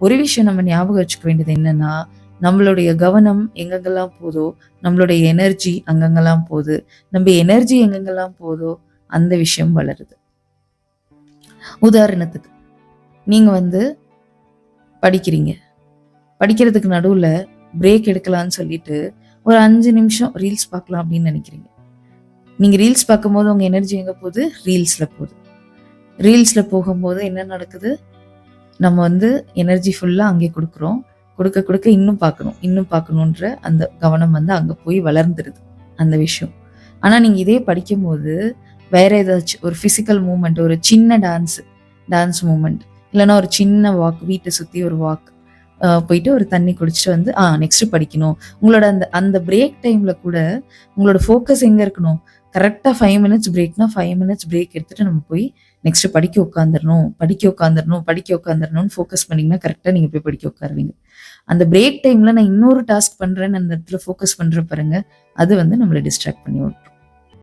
ஒரு விஷயம் நம்ம ஞாபகம் வச்சுக்க வேண்டியது என்னன்னா நம்மளுடைய கவனம் எங்கெங்கெல்லாம் போதோ நம்மளுடைய எனர்ஜி அங்கங்கெல்லாம் போகுது நம்ம எனர்ஜி எங்கெங்கெல்லாம் போதோ அந்த விஷயம் வளருது. உதாரணத்துக்கு நீங்க வந்து படிக்கிறீங்க. படிக்கிறதுக்கு நடுவுல பிரேக் எடுக்கலாம்னு சொல்லிட்டு ஒரு அஞ்சு நிமிஷம் ரீல்ஸ் பார்க்கலாம் அப்படின்னு நினைக்கிறீங்க. நீங்க ரீல்ஸ் பார்க்கும்போது உங்க எனர்ஜி எங்க போகுது? ரீல்ஸ்ல போகுது. ரீல்ஸ்ல போகும்போது என்ன நடக்குது? நம்ம வந்து எனர்ஜி ஃபுல்லா அங்கே கொடுக்குறோம். கொடுக்க கொடுக்க இன்னும் பார்க்கணும். இன்னும் பார்க்கணுன்ற அந்த கவனம் வந்து அங்க போய் வளர்ந்துருது. அந்த விஷயம். ஆனா நீங்க இதே படிக்கும்போது வேற ஏதாச்சும் ஒரு ஃபிசிக்கல் மூமெண்ட் ஒரு சின்ன டான்ஸ் டான்ஸ் மூமெண்ட் இல்லைன்னா ஒரு சின்ன வாக் வீட்டை சுத்தி ஒரு வாக் போயிட்டு ஒரு தண்ணி குடிச்சிட்டு வந்து ஆ நெக்ஸ்ட் படிக்கணும். உங்களோட அந்த அந்த பிரேக் டைம்ல கூட உங்களோட ஃபோக்கஸ் எங்க இருக்கணும்? கரெக்டாக ஃபைவ் மினிட்ஸ் பிரேக்னா ஃபைவ் மினிட்ஸ் பிரேக் எடுத்துட்டு நம்ம போய் நெக்ஸ்ட் படிக்க உட்காந்துடணும் படிக்க உட்காந்துடணும் படிக்க உட்காந்துடணும்னு ஃபோக்கஸ் பண்ணீங்கன்னா கரெக்டாக நீங்கள் போய் படிக்க உட்காருவீங்க. அந்த பிரேக் டைம்ல நான் இன்னொரு டாஸ்க் பண்றேன்னு அந்த இடத்துல ஃபோக்கஸ் பண்ணுற பாருங்க அது வந்து நம்மளை டிஸ்ட்ராக்ட் பண்ணி விட்டுரும்.